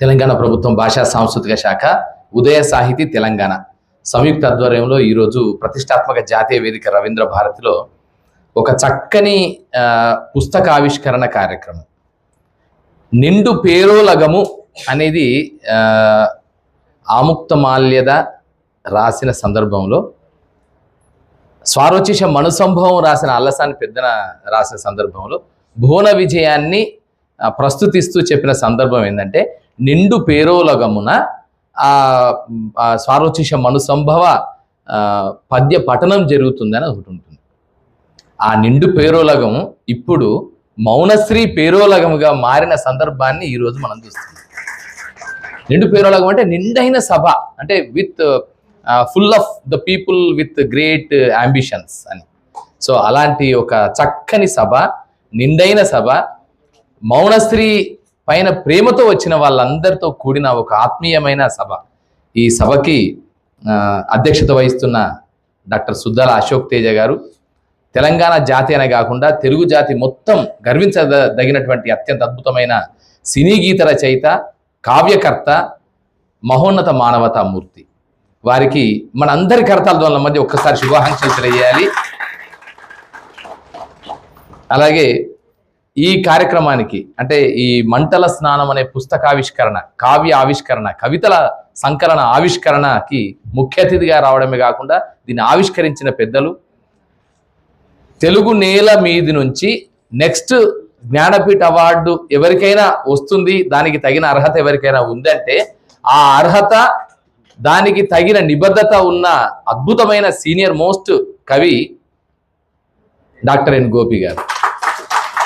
తెలంగాణ ప్రభుత్వం భాషా సాంస్కృతిక శాఖ ఉదయ సాహితీ తెలంగాణ. సంయుక్త ఆధ్వర్యంలో ఈరోజు ప్రతిష్టాత్మక జాతీయ వేదిక రవీంద్ర భారతిలో ఒక చక్కని పుస్తకావిష్కరణ పుస్తక ఆవిష్కరణ కార్యక్రమం. నిండు పేరోలగము అనేది ఆముక్తమాల్యద రాసిన సందర్భంలో స్వారోచిష మనుసంభవం రాసిన అల్లసాని పెద్దన రాసిన సందర్భంలో భువన విజయాన్ని ప్రస్తుతిస్తూ చెప్పిన సందర్భం ఏంటంటే నిండు పేరోలగమున ఆ స్వారోచిష మనుసంభవ పద్య పఠనం జరుగుతుందని ఒకటి ఉంటుంది. ఆ నిండు పేరోలగం ఇప్పుడు మౌనశ్రీ పేరోలగముగా మారిన సందర్భాన్ని ఈరోజు మనం చూస్తున్నాం. నిండు పేరోలగం అంటే నిండైన సభ అంటే with full of the people with great ambitions అని. సో అలాంటి ఒక చక్కని సభ నిండైన సభ మౌనశ్రీ పైన ప్రేమతో వచ్చిన వాళ్ళందరితో కూడిన ఒక ఆత్మీయమైన సభ. ఈ సభకి అధ్యక్షత వహిస్తున్న డాక్టర్ సుద్దాల అశోక్ తేజ గారు తెలంగాణ జాతి అనే కాకుండా తెలుగు జాతి మొత్తం గర్వించదగినటువంటి అత్యంత అద్భుతమైన సినీ గీత రచయిత కావ్యకర్త మహోన్నత మానవతామూర్తి వారికి మన అందరి కర్తాల ద్వారా మధ్య ఒక్కసారి శుభాకాంక్షలు తెలియజేయాలి. అలాగే ఈ కార్యక్రమానికి అంటే ఈ మంటల స్నానం అనే పుస్తకావిష్కరణ కావ్య ఆవిష్కరణ కవితల సంకలన ఆవిష్కరణకి ముఖ్య అతిథిగా రావడమే కాకుండా దీన్ని ఆవిష్కరించిన పెద్దలు తెలుగు నేల మీది నుంచి నెక్స్ట్ జ్ఞానపీఠ అవార్డు ఎవరికైనా వస్తుంది దానికి తగిన అర్హత ఎవరికైనా ఉందంటే ఆ అర్హత దానికి తగిన నిబద్ధత ఉన్న అద్భుతమైన సీనియర్ మోస్ట్ కవి డాక్టర్ ఎన్ గోపి గారు.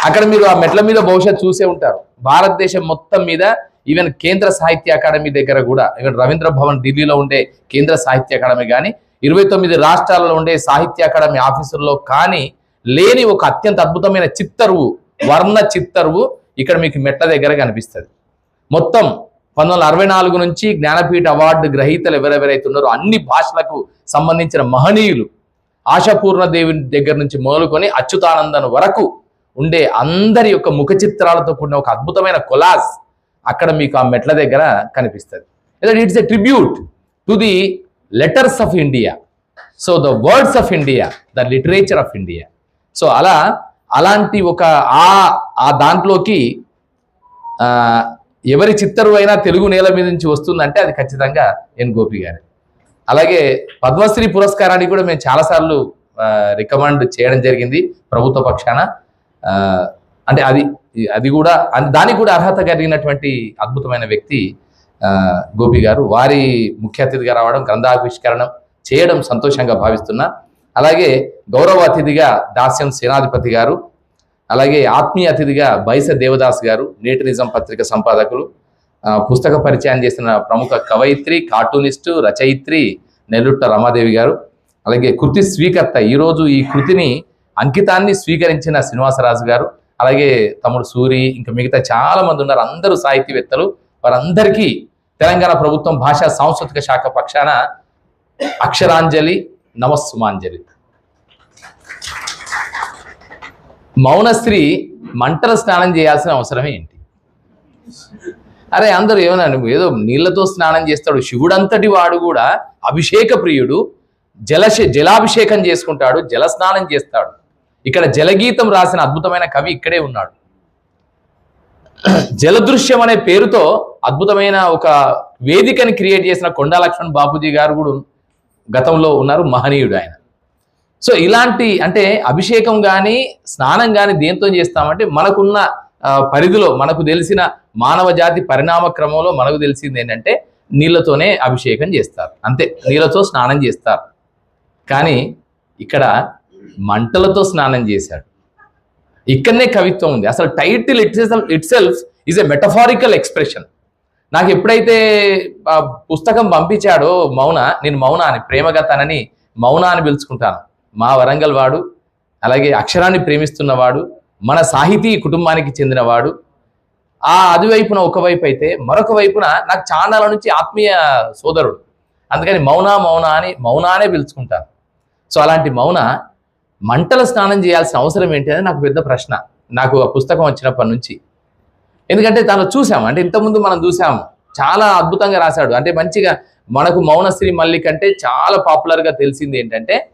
అక్కడ మీరు ఆ మెట్ల మీద బహుశా చూసే ఉంటారు. భారతదేశం మొత్తం మీద ఈవెన్ కేంద్ర సాహిత్య అకాడమీ దగ్గర కూడా ఈవెన్ రవీంద్ర భవన్ ఢిల్లీలో ఉండే కేంద్ర సాహిత్య అకాడమీ కానీ ఇరవై తొమ్మిది రాష్ట్రాలలో ఉండే సాహిత్య అకాడమీ ఆఫీసుల్లో కానీ లేని ఒక అత్యంత అద్భుతమైన చిత్తరువు వర్ణ చిత్తరువు ఇక్కడ మీకు మెట్ల దగ్గర కనిపిస్తుంది. మొత్తం పంతొమ్మిది అరవై నాలుగు నుంచి జ్ఞానపీఠ అవార్డు గ్రహీతలు ఎవరెవరైతే ఉన్నారో అన్ని భాషలకు సంబంధించిన మహనీయులు ఆశాపూర్ణ దేవి దగ్గర నుంచి మొదలుకొని అచ్యుతానందన్ వరకు ఉండే అందరి యొక్క ముఖ చిత్రాలతో కూడిన ఒక అద్భుతమైన కొలాజ్ అక్కడ మీకు ఆ మెట్ల దగ్గర కనిపిస్తుంది. It's a tribute to the letters of India. So the words of India the literature of India. So అలా అలాంటి ఒక ఆ ఆ దాంట్లోకి ఎవరి చిత్తరు అయినా తెలుగు నేల మీద నుంచి వస్తుందంటే అది ఖచ్చితంగా ఎన్ గోపి గారి. అలాగే పద్మశ్రీ పురస్కారానికి కూడా మేము చాలాసార్లు రికమెండ్ చేయడం జరిగింది ప్రభుత్వ పక్షాన. అంటే అది అది కూడా దానికి కూడా అర్హత కలిగినటువంటి అద్భుతమైన వ్యక్తి గోపి గారు. వారి ముఖ్య అతిథిగా రావడం గ్రంథావిష్కరణం చేయడం సంతోషంగా భావిస్తున్నా. అలాగే గౌరవ అతిథిగా దాస్యం సేనాధిపతి గారు. అలాగే ఆత్మీయ అతిథిగా బైస దేవదాస్ గారు నేటి నిజం పత్రిక సంపాదకులు. పుస్తక పరిచయం చేసిన ప్రముఖ కవయిత్రి కార్టూనిస్టు రచయిత్రి నెల్లుట్ట రమాదేవి గారు. అలాగే కృతి స్వీకర్త. ఈరోజు ఈ కృతిని అంకితాన్ని స్వీకరించిన శ్రీనివాసరాజు గారు అలాగే తమ్ముడు సూరి ఇంకా మిగతా చాలా మంది ఉన్నారు. అందరూ సాహితీవేత్తలు. వారందరికీ తెలంగాణ ప్రభుత్వం భాషా సాంస్కృతిక శాఖ పక్షాన అక్షరాంజలి నమస్సుమాంజలి. మౌనశ్రీ మంటల స్నానం చేయాల్సిన అవసరం ఏంటి? అరే అందరూ ఏమన్నా ఏదో నీళ్ళతో స్నానం చేస్తాడు. శివుడంతటి వాడు కూడా అభిషేక ప్రియుడు. జలశ జలాభిషేకం చేసుకుంటాడు. జల స్నానం చేస్తాడు. ఇక్కడ జలగీతం రాసిన అద్భుతమైన కవి ఇక్కడే ఉన్నాడు. జలదృశ్యం అనే పేరుతో అద్భుతమైన ఒక వేదికని క్రియేట్ చేసిన కొండా లక్ష్మణ్ బాపూజీ గారు కూడా గతంలో ఉన్నారు మహనీయుడు ఆయన. సో ఇలాంటి అంటే అభిషేకం కానీ స్నానం కానీ దేంతో చేస్తామంటే మనకున్న పరిధిలో మనకు తెలిసిన మానవ జాతి పరిణామ క్రమంలో మనకు తెలిసింది ఏంటంటే నీళ్ళతోనే అభిషేకం చేస్తారు. అంతే నీళ్ళతో స్నానం చేస్తారు. కానీ ఇక్కడ మంటలతో స్నానం చేశాడు. ఇక్కడనే కవిత్వం ఉంది. అసలు title it itself is a metaphorical expression నాకు ఎప్పుడైతే ఆ పుస్తకం పంపించాడో మౌన నేను మౌన అని ప్రేమగతనని మౌన అని పిలుచుకుంటాను. మా వరంగల్ వాడు అలాగే అక్షరాన్ని ప్రేమిస్తున్నవాడు మన సాహితీ కుటుంబానికి చెందినవాడు ఆ అదివైపున ఒకవైపు అయితే మరొక వైపున నాకు చాండాల నుంచి ఆత్మీయ సోదరుడు. అందుకని మౌన మౌన అని మౌనానే పిలుచుకుంటాను. సో అలాంటి మౌన మంటల స్నానం చేయాల్సిన అవసరం ఏంటి అనేది నాకు పెద్ద ప్రశ్న. నాకు ఆ పుస్తకం వచ్చినప్పటి నుంచి. ఎందుకంటే తను చూసాము అంటే ఇంతకుముందు మనం చూసాము చాలా అద్భుతంగా రాశాడు. అంటే మంచిగా మనకు మౌనశ్రీ మల్లిక్ అంటే చాలా పాపులర్గా తెలిసింది ఏంటంటే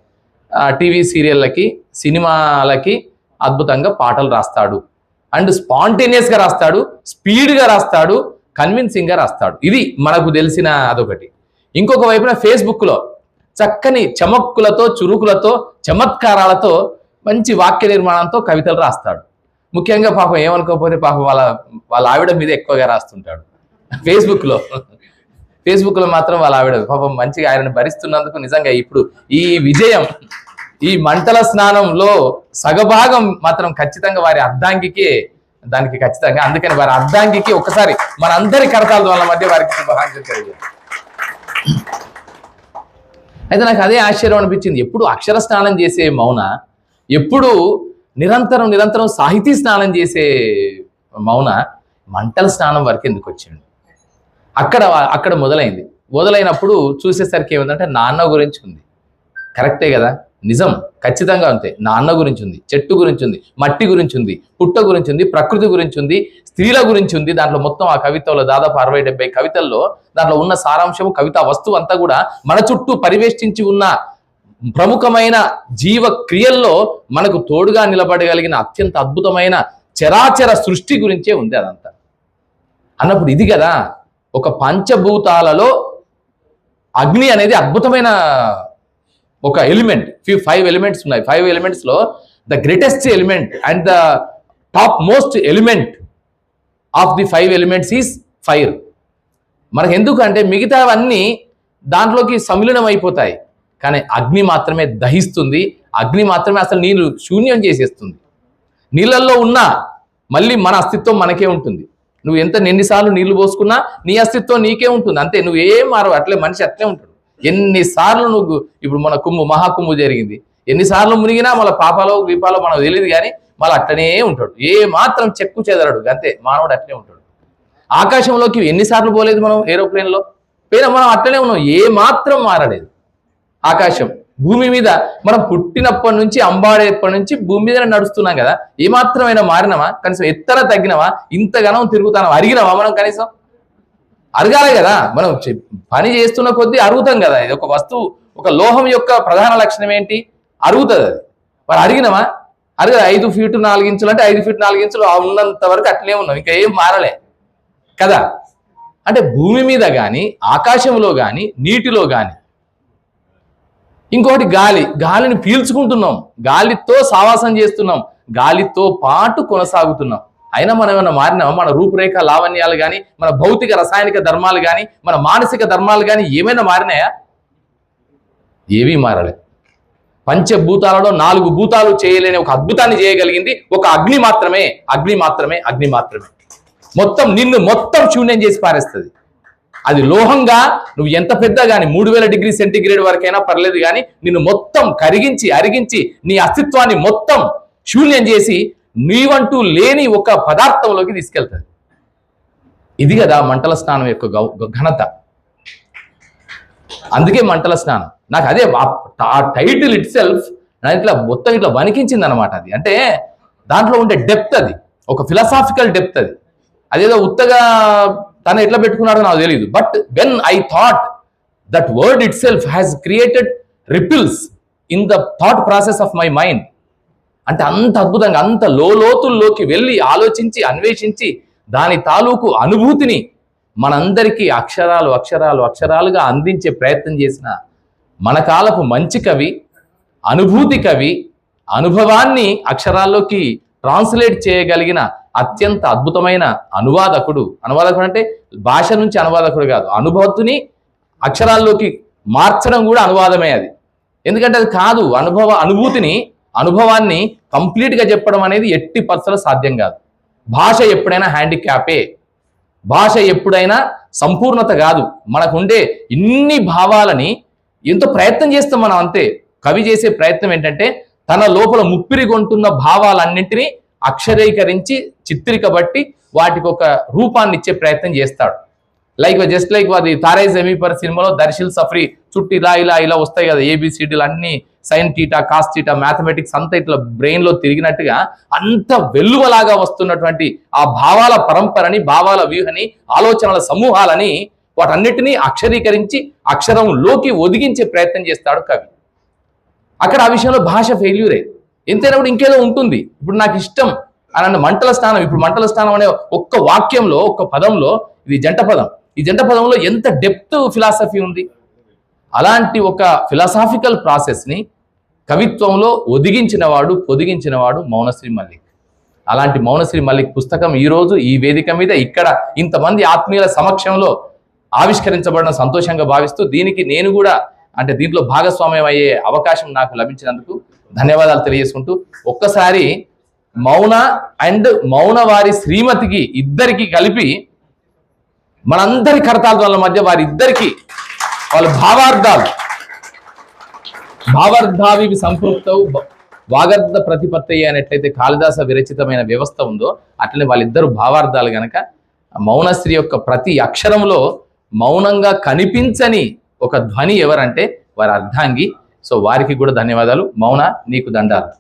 టీవీ సీరియళ్ళకి సినిమాలకి అద్భుతంగా పాటలు రాస్తాడు. అండ్ స్పాంటేనియస్గా రాస్తాడు. స్పీడ్గా రాస్తాడు. కన్విన్సింగ్గా రాస్తాడు. ఇది మనకు తెలిసిన అదొకటి. ఇంకొక వైపున ఫేస్బుక్లో చక్కని చమక్కులతో చురుకులతో చమత్కారాలతో మంచి వాక్య నిర్మాణంతో కవితలు రాస్తాడు. ముఖ్యంగా పాపం ఏమనుకోకపోతే పాపం వాళ్ళ వాళ్ళ ఆవిడ మీద ఎక్కువగా రాస్తుంటాడు. ఫేస్బుక్లో. ఫేస్బుక్లో మాత్రం వాళ్ళ ఆవిడ పాపం మంచిగా ఆయనను భరిస్తున్నందుకు నిజంగా ఇప్పుడు ఈ విజయం ఈ మంటల స్నానంలో సగభాగం మాత్రం ఖచ్చితంగా వారి అర్ధాంగికే దానికి ఖచ్చితంగా అందుకని వారి అర్ధాంగికి ఒకసారి మనందరి కరతాల వాళ్ళ మధ్య వారికి శుభాకాంక్షలు కలిగారు అయితే నాకు అదే ఆశ్చర్యం అనిపించింది. ఎప్పుడు అక్షర స్నానం చేసే మౌన ఎప్పుడు నిరంతరం నిరంతరం సాహితీ స్నానం చేసే మౌన మంటల స్నానం వరకు ఎందుకు వచ్చాడు? అక్కడ అక్కడ మొదలైంది. మొదలైనప్పుడు చూసేసరికి ఏమిటంటే నాన్న గురించి ఉంది. కరెక్టే కదా? నిజం ఖచ్చితంగా అంతే. నాన్న గురించి ఉంది చెట్టు గురించి ఉంది మట్టి గురించి ఉంది పుట్ట గురించి ఉంది ప్రకృతి గురించి ఉంది స్త్రీల గురించి ఉంది దాంట్లో మొత్తం ఆ కవితలో దాదాపు అరవై డెబ్బై కవితల్లో దాంట్లో ఉన్న సారాంశము కవిత వస్తువు అంతా కూడా మన చుట్టూ పరివేష్టించి ఉన్న ప్రముఖమైన జీవ క్రియల్లో మనకు తోడుగా నిలబడగలిగిన అత్యంత అద్భుతమైన చరాచర సృష్టి గురించే ఉంది అదంతా. అన్నప్పుడు ఇది కదా ఒక పంచభూతాలలో అగ్ని అనేది అద్భుతమైన ఒక ఎలిమెంట్ ఫైవ్ ఎలిమెంట్స్ ఉన్నాయి. Five ఎలిమెంట్స్లో the greatest element and the top most element of the five elements is fire మనకు ఎందుకంటే మిగతావన్నీ దాంట్లోకి సమిళనం అయిపోతాయి కానీ అగ్ని మాత్రమే దహిస్తుంది. అగ్ని మాత్రమే అసలు నీళ్ళు శూన్యం చేసేస్తుంది. నీళ్ళల్లో ఉన్నా మళ్ళీ మన అస్తిత్వం మనకే ఉంటుంది. నువ్వు ఎంత ఎన్నిసార్లు నీళ్ళు పోసుకున్నా నీ అస్తిత్వం నీకే ఉంటుంది. అంతే నువ్వు ఏం మారవు. అట్లే మనిషి అట్లే ఉంటాడు. ఎన్నిసార్లు నువ్వు ఇప్పుడు మన కుంభు మహాకుంభు జరిగింది. ఎన్నిసార్లు మునిగినా మళ్ళీ పాపాలో వీపాలో మనకు తెలియదు కానీ మళ్ళీ అట్లనే ఉంటాడు. ఏ మాత్రం చెక్కు చెదరడు. అంతే మానవుడు అట్లనే ఉంటాడు. ఆకాశంలోకి ఎన్నిసార్లు పోలేదు మనం ఏరోప్లేన్లో? పోయినా మనం అట్లనే ఉన్నాం. ఏ మాత్రం మారలేదు. ఆకాశం భూమి మీద మనం పుట్టినప్పటి నుంచి అంబాడేప్పటి నుంచి భూమి మీద నడుస్తున్నాం కదా. ఏ మాత్రమైనా కనీసం ఎత్తర తగ్గినవా ఇంతగానం తిరుగుతానవా అరిగినవా మనం కనీసం? అరగాలి కదా. మనం పని చేస్తున్న కొద్దీ అరుగుతాం కదా. ఇది ఒక వస్తువు ఒక లోహం యొక్క ప్రధాన లక్షణం ఏంటి? అరుగుతుంది అది. మరి అరిగినమా? అరగ ఐదు ఫీటు నాలుగు ఇంచులు అంటే ఐదు ఫీట్ నాలుగు ఇంచులు ఉన్నంత వరకు అట్లే ఉన్నాం. ఇంకా ఏం మారలే. కదా. అంటే భూమి మీద కానీ ఆకాశంలో కానీ నీటిలో కానీ ఇంకొకటి గాలి. గాలిని పీల్చుకుంటున్నాం. గాలితో సావాసం చేస్తున్నాం. గాలితో పాటు కొనసాగుతున్నాం. అయినా మనం ఏమైనా మారినామా? మన రూపురేఖ లావణ్యాలు కానీ మన భౌతిక రసాయనిక ధర్మాలు కానీ మన మానసిక ధర్మాలు కానీ ఏమైనా మారినాయా? ఏవీ మారలే. పంచభూతాలలో నాలుగు భూతాలు చేయలేని ఒక అద్భుతాన్ని చేయగలిగింది ఒక అగ్ని మాత్రమే. అగ్ని మాత్రమే అగ్ని మాత్రమే. మొత్తం నిన్ను మొత్తం శూన్యం చేసి పారేస్తుంది. అది లోహంగా నువ్వు ఎంత పెద్ద కానీ మూడు వేల డిగ్రీ సెంటిగ్రేడ్ వరకైనా పర్లేదు కానీ నిన్ను మొత్తం కరిగించి అరిగించి నీ అస్తిత్వాన్ని మొత్తం శూన్యం చేసి నీవంటూ లేని ఒక పదార్థంలోకి తీసుకెళ్తుంది ఇది కదా మంటల స్నానం యొక్క ఘనత. అందుకే మంటల స్నానం. నాకు అదే ఆ- ఆ టైటిల్ ఇట్ సెల్ఫ్ ఇట్లా మొత్తం ఇట్లా వణికించింది అనమాట అది. అంటే దాంట్లో ఉండే డెప్త్ అది. ఒక ఫిలాసాఫికల్ డెప్త్ అది. అదేదో ఉత్తగా తను ఎట్లా పెట్టుకున్నాడో నాకు తెలియదు but when I thought that word itself has created ripples in the thought process of my mind అంటే అంత అద్భుతంగా అంత లోతుల్లోకి వెళ్ళి ఆలోచించి అన్వేషించి దాని తాలూకు అనుభూతిని మనందరికీ అక్షరాలు అక్షరాలు అక్షరాలుగా అందించే ప్రయత్నం చేసిన మన కాలపు మంచి కవి అనుభూతి కవి అనుభవాన్ని అక్షరాల్లోకి ట్రాన్స్లేట్ చేయగలిగిన అత్యంత అద్భుతమైన అనువాదకుడు. అనువాదకుడు అంటే భాష నుంచి అనువాదకుడు కాదు. అనుభూతిని అక్షరాల్లోకి మార్చడం కూడా అనువాదమే అది. ఎందుకంటే అది కాదు అనుభవ అనుభూతిని అనుభవాన్ని కంప్లీట్గా చెప్పడం అనేది ఎట్టి పరిస్థితులు సాధ్యం కాదు. భాష ఎప్పుడైనా హ్యాండిక్యాపే. భాష ఎప్పుడైనా సంపూర్ణత కాదు. మనకుండే ఇన్ని భావాలని ఎంతో ప్రయత్నం చేస్తాం మనం అంతే. కవి చేసే ప్రయత్నం ఏంటంటే తన లోపల ముప్పిరి కొంటున్న భావాలన్నింటినీ అక్షరీకరించి చిత్రికబట్టి వాటికి ఒక రూపాన్ని ఇచ్చే ప్రయత్నం చేస్తాడు. లైక్ జస్ట్ లైక్ అది తారే జమీపర్ సినిమాలో దర్శిల్ సఫరీ చుట్టూ ఇలా ఇలా ఇలా వస్తాయి కదా ఏబిసిడీలు అన్ని sine theta cos theta mathematics అంతా ఇట్లా బ్రెయిన్లో తిరిగినట్టుగా అంత వెల్లువలాగా వస్తున్నటువంటి ఆ భావాల పరంపరని భావాల వ్యూహని ఆలోచనల సమూహాలని వాటన్నిటినీ అక్షరీకరించి అక్షరంలోకి ఒదిగించే ప్రయత్నం చేస్తాడు కవి. అక్కడ ఆ విషయంలో భాష ఫెయిల్యూరే ఎంతైనా కూడా ఇంకేదో ఉంటుంది. ఇప్పుడు నాకు ఇష్టం అని అన్న మంటల స్థానం ఇప్పుడు మంటల స్థానం అనే ఒక్క వాక్యంలో ఒక్క పదంలో ఇది జంట పదం. ఈ జంట పదంలో ఎంత డెప్త్ ఫిలాసఫీ ఉంది? అలాంటి ఒక ఫిలాసాఫికల్ ప్రాసెస్ని కవిత్వంలో ఒదిగించిన వాడు పొదిగించిన వాడు మౌనశ్రీ మల్లిక్. అలాంటి మౌనశ్రీ మల్లిక్ పుస్తకం ఈ రోజు ఈ వేదిక మీద ఇక్కడ ఇంతమంది ఆత్మీయుల సమక్షంలో ఆవిష్కరించబడిన సంతోషంగా భావిస్తూ దీనికి నేను కూడా అంటే దీంట్లో భాగస్వామ్యం అయ్యే అవకాశం నాకు లభించినందుకు ధన్యవాదాలు తెలియజేసుకుంటూ ఒక్కసారి మౌన అండ్ మౌన వారి శ్రీమతికి ఇద్దరికి కలిపి మనందరి కరతాల మధ్య వారిద్దరికీ వాళ్ళ భావార్థాలు. భావార్థావి సంపృక్తవు వాగర్థ ప్రతిపత్తి అనేట్లయితే కాళిదాస విరచితమైన వ్యవస్థ ఉందో అట్లనే వాళ్ళిద్దరు భావార్థాలు గనక మౌనశ్రీ యొక్క ప్రతి అక్షరంలో మౌనంగా కనిపించని ఒక ధ్వని ఎవరంటే వారి అర్ధాంగి. సో వారికి కూడా ధన్యవాదాలు. మౌన నీకు దండాలు.